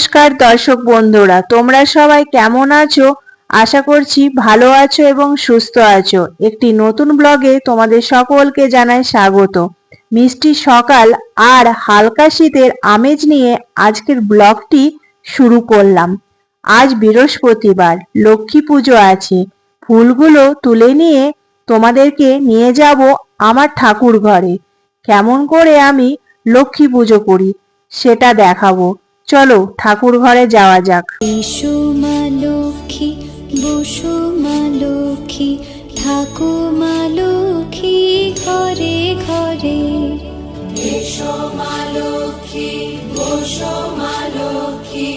নমস্কার দর্শক বন্ধুরা, তোমরা সবাই কেমন আছো? আশা করছি ভালো আছো এবং সুস্থ আছো। একটি নতুন ব্লগে তোমাদের সকলকে জানাই স্বাগত। মিষ্টি সকাল আর হালকা শীতের আমেজ নিয়ে আজকের ব্লগটি শুরু করলাম। আজ বৃহস্পতিবার, লক্ষ্মী পুজো আছে। ফুলগুলো তুলে নিয়ে তোমাদেরকে নিয়ে যাব আমার ঠাকুর ঘরে। কেমন করে আমি লক্ষ্মী পুজো করি, সেটা দেখাবো। চলো ঠাকুর ঘরে যাওয়া যাক। এসো মা লক্ষ্মী বসো মা লক্ষ্মী থাকো মা লক্ষ্মী ঘরে ঘরে। এসো মা লক্ষ্মী বসো মা লক্ষ্মী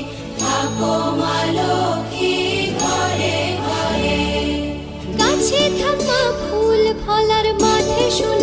থাকো মা লক্ষ্মী ঘরে ঘরে। গাছে থাকা ফুল ফলার মাঠে সোনার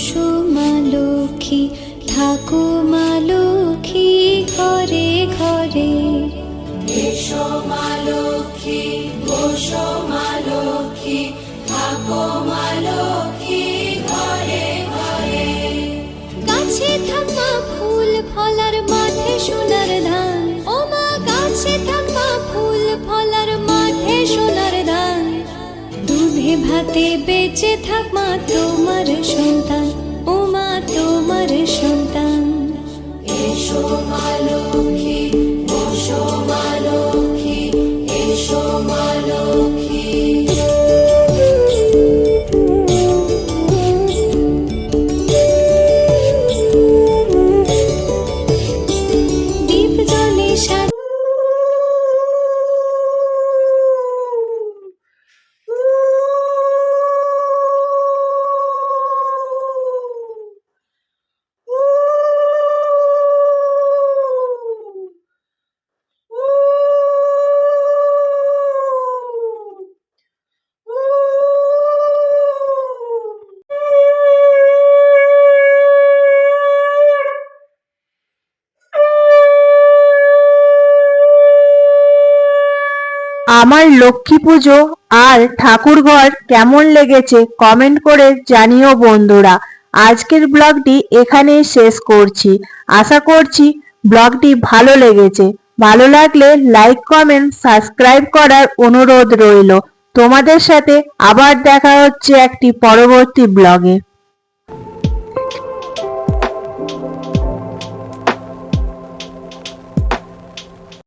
বসো মা লক্ষ্মী থাকো মা লক্ষ্মী ঘরে ঘরে। এসো মা লক্ষ্মী বসো মা লক্ষ্মী থাকো মা লক্ষ্মী ঘরে ঘরে। গাছে থাকা ফুল ফলার মাঠে সোনার ধান। ও মা গাছে থাকা ফুল ফলার মাঠে সোনার ধান। দুধে ভাতে বেঁচে থাক মা তোমার সন্তান। আমার লক্ষ্মী পুজো আর ঠাকুর ঘর কেমন লেগেছে কমেন্ট করে জানিও বন্ধুরা। আজকের ব্লগটি এখানেই শেষ করছি। আশা করছি ব্লগটি ভালো লেগেছে। ভালো লাগলে লাইক কমেন্ট সাবস্ক্রাইব করার অনুরোধ রইল। তোমাদের সাথে আবার দেখা হচ্ছে একটি পরবর্তী ব্লগে